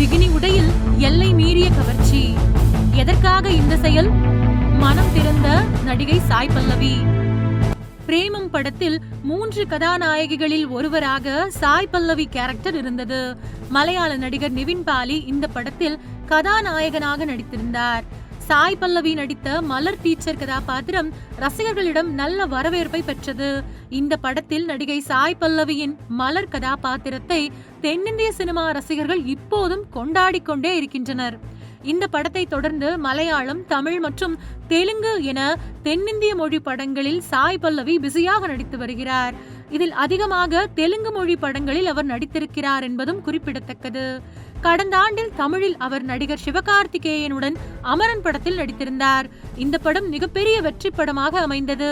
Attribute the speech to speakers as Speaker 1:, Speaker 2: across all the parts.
Speaker 1: Bikini உடையில் எல்லை மீறிய கவர்ச்சி. எதற்காக இந்த செயல்? மனம் திறந்த நடிகை சாய் பல்லவி. பிரேமம் படத்தில் மூன்று கதாநாயகிகளில் ஒருவராக சாய் பல்லவி கேரக்டர் இருந்தது. மலையாள நடிகர் நிவின் பாலி இந்த படத்தில் கதாநாயகனாக நடித்திருந்தார். சாய் பல்லவி நடித்த மலர் டீச்சர் கதாபாத்திரம் ரசிகர்களிடம் நல்ல வரவேற்பை பெற்றது. இந்த படத்தில் நடிகை சாய் பல்லவியின் மலர் கதாபாத்திரத்தை தென்னிந்திய சினிமா ரசிகர்கள் இப்போதும் கொண்டாடிக்கொண்டே இருக்கின்றனர். இந்த படத்தை தொடர்ந்து மலையாளம் தமிழ் மற்றும் தெலுங்கு என தென்னிந்திய மொழி படங்களில் சாய் பல்லவி பிஸியாக நடித்து வருகிறார். இதில் அதிகமாக தெலுங்கு மொழி படங்களில் அவர் நடித்திருக்கிறார் என்பதும் குறிப்பிடத்தக்கது. கடந்த ஆண்டில் தமிழில் அவர் நடிகர் சிவகார்த்திகேயனுடன் அமரன் படத்தில் நடித்திருந்தார். இந்த படம் மிகப்பெரிய வெற்றி படமாக அமைந்தது.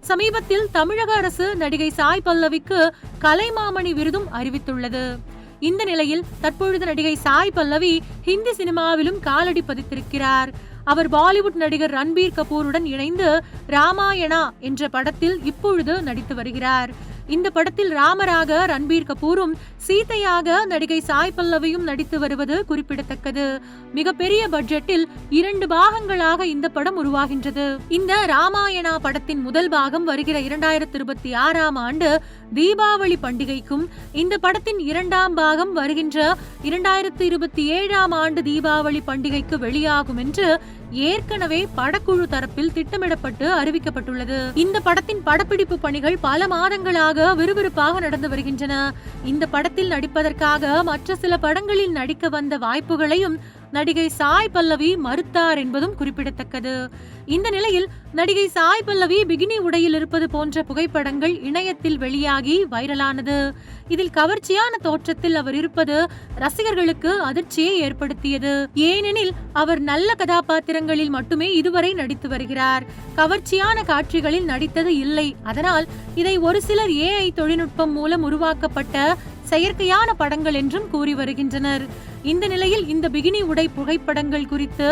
Speaker 1: சமீபத்தில் தமிழக அரசு நடிகை சாய் பல்லவிக்கு கலைமாமணி விருதும் அறிவித்துள்ளது. இந்த நிலையில் தற்பொழுது நடிகை சாய் பல்லவி ஹிந்தி சினிமாவிலும் காலடி பதித்திருக்கிறார். அவர் பாலிவுட் நடிகர் ரன்பீர் கபூருடன் இணைந்து ராமாயணா என்ற படத்தில் இப்பொழுது நடித்து வருகிறார். இந்த படத்தில் ராமராக ரன்பீர் கபூரும் சீதையாக நடிகை சாய் பல்லவியும் நடித்து வருவது குறிப்பிடத்தக்கது. மிகப்பெரிய பட்ஜெட்டில் இரண்டு பாகங்களாக இந்த படம் உருவாகின்றது. இந்த ராமாயணா படத்தின் முதல் பாகம் வருகிற இரண்டாயிரத்தி இருபத்தி ஆறாம் ஆண்டு தீபாவளி பண்டிகைக்கும் இந்த படத்தின் இரண்டாம் பாகம் வருகின்ற இரண்டாயிரத்தி இருபத்தி ஏழாம் ஆண்டு தீபாவளி பண்டிகைக்கு வெளியாகும் என்று ஏற்கனவே படக்குழு தரப்பில் திட்டமிடப்பட்டு அறிவிக்கப்பட்டுள்ளது. இந்த படத்தின் படப்பிடிப்பு பணிகள் பல மாதங்களாக விறுவிறுப்பாக நடந்து வருகின்றன. இந்த படத்தில் நடிப்பதற்காக மற்ற சில படங்களில் நடிக்க வந்த வாய்ப்புகளையும் நடிகை சாய் பல்லவி மறுத்தார் என்பதும் குறிப்பிடத்தக்கது. இந்த நிலையில் நடிகை சாய் பல்லவி பிகினி உடையில் இருப்பது போன்ற புகைப்படங்கள் இணையத்தில் வெளியாகி வைரலானது. இதில் கவர்ச்சியான தோற்றத்தில் அவர் இருப்பது ரசிகர்களுக்கு அதிர்ச்சியை ஏற்படுத்தியது. ஏனெனில் அவர் நல்ல கதாபாத்திரங்களில் மட்டுமே இதுவரை நடித்து வருகிறார். கவர்ச்சியான காட்சிகளில் நடித்தது இல்லை. அதனால் இதை ஒரு சிலர் ஏஐ தொழில்நுட்பம் மூலம் உருவாக்கப்பட்ட செயற்கையான படங்கள் என்றும் கூறி வருகின்றனர். இந்த நிலையில் இந்த பிகினி உடை புகைப்படங்கள் குறித்து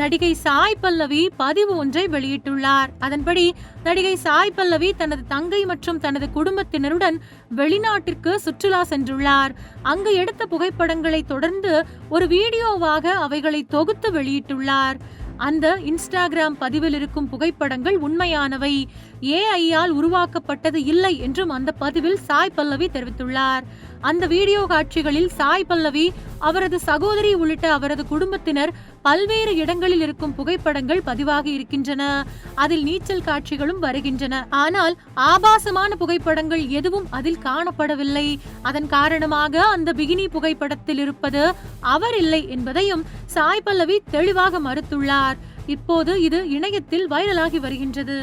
Speaker 1: நடிகை சாய் பல்லவி பதிவு ஒன்றை வெளியிட்டுள்ளார். அதன்படி நடிகை சாய் பல்லவி தனது தங்கை மற்றும் தனது குடும்பத்தினருடன் வெளிநாட்டிற்கு சுற்றுலா சென்றுள்ளார். அங்கு எடுத்த புகைப்படங்களை தொடர்ந்து ஒரு வீடியோவாக அவைகளை தொகுத்து வெளியிட்டுள்ளார். அந்த இன்ஸ்டாகிராம் பதிவில் இருக்கும் புகைப்படங்கள் உண்மையானவை. ஏஐயால் உருவாக்கப்பட்டது இல்லை என்றும் அந்த பதிவில் சாய் பல்லவி தெரிவித்துள்ளார். அந்த வீடியோ காட்சிகளில் சாய் பல்லவி அவரது சகோதரி உள்ளிட்ட அவரது குடும்பத்தினர் பல்வேறு இடங்களில் இருக்கும் புகைப்படங்கள் பதிவாகி இருக்கின்றன. அதில் நீச்சல் காட்சிகளும் வருகின்றன. ஆனால் ஆபாசமான புகைப்படங்கள் எதுவும் அதில் காணப்படவில்லை. அதன் காரணமாக அந்த பிகினி புகைப்படத்தில் இருப்பது அவர் இல்லை என்பதையும் சாய் பல்லவி தெளிவாக மறுத்துள்ளார். இப்போது இது இணையத்தில் வைரலாகி வருகின்றது.